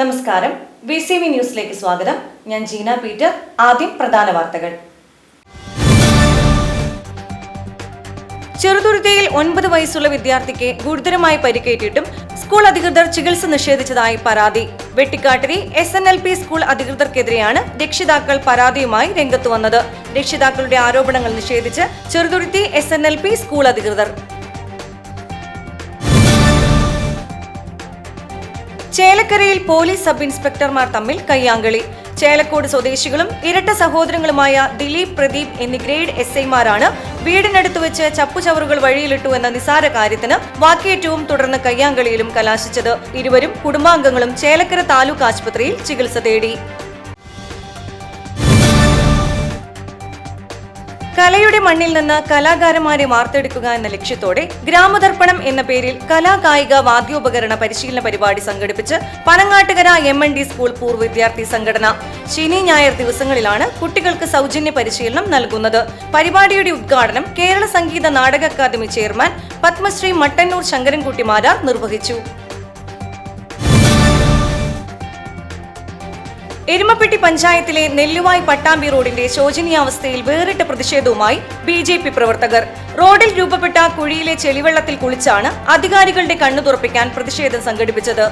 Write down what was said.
നമസ്കാരം. V C V ന്യൂസിലേക്ക് സ്വാഗതം. ഞാൻ ജീന പീറ്റർ. ആദ്യം പ്രധാന വാർത്തകൾ. ചെറുതുരുത്തിയിൽ ഒൻപത് വയസ്സുള്ള വിദ്യാർത്ഥിക്ക് ഗുരുതരമായി പരിക്കേറ്റിട്ടും സ്കൂൾ അധികൃതർ ചികിത്സ നിഷേധിച്ചതായി പരാതി. Vettikkattiri S N L P school അധികൃതർക്കെതിരെയാണ് രക്ഷിതാക്കൾ പരാതിയുമായി രംഗത്തു വന്നത്. രക്ഷിതാക്കളുടെ ആരോപണങ്ങൾ നിഷേധിച്ച് Cheruthuruthy S N L P school അധികൃതർ. ചേലക്കരയിൽ പോലീസ് സബ് ഇൻസ്പെക്ടർമാർ തമ്മിൽ കയ്യാങ്കളി. ചേലക്കോട് സ്വദേശികളും ഇരട്ട സഹോദരങ്ങളുമായ ദിലീപ് പ്രദീപ് എന്നീ ഗ്രേഡ് എസ് ഐമാരാണ് വീടിനടുത്ത് വെച്ച് ചപ്പുചവറുകൾ വഴിയിലിട്ടു എന്ന നിസാര കാര്യത്തിന് വാക്കേറ്റവും തുടർന്ന് കയ്യാങ്കളിയിലും കലാശിച്ചത്. ഇരുവരും കുടുംബാംഗങ്ങളും ചേലക്കര താലൂക്ക് ആശുപത്രിയിൽ ചികിത്സ തേടി. കലയുടെ മണ്ണിൽ നിന്ന് കലാകാരന്മാരെ വാർത്തെടുക്കുക എന്ന ലക്ഷ്യത്തോടെ ഗ്രാമതർപ്പണം എന്ന പേരിൽ കലാകായിക വാദ്യോപകരണ പരിശീലന പരിപാടി സംഘടിപ്പിച്ച് Panangattukara M N D school പൂർവ വിദ്യാർത്ഥി സംഘടന ശനി ഞായർ ദിവസങ്ങളിലാണ് കുട്ടികൾക്ക് സൗജന്യ പരിശീലനം നൽകുന്നത്. പരിപാടിയുടെ ഉദ്ഘാടനം കേരള സംഗീത നാടക അക്കാദമി ചെയർമാൻ പത്മശ്രീ മട്ടന്നൂർ ശങ്കരൻകുട്ടിമാരാർ നിർവഹിച്ചു. എരുമപ്പെട്ടി പഞ്ചായത്തിലെ നെല്ലുവായ് പട്ടാമ്പി റോഡിന്റെ ശോചനീയാവസ്ഥയിൽ വേറിട്ട പ്രതിഷേധവുമായി ബി ജെ പി പ്രവർത്തകർ. റോഡിൽ രൂപപ്പെട്ട കുഴിയിലെ ചെളിവെള്ളത്തിൽ കുളിച്ചാണ് അധികാരികളുടെ കണ്ണു തുറപ്പിക്കാൻ പ്രതിഷേധം സംഘടിപ്പിച്ചത്.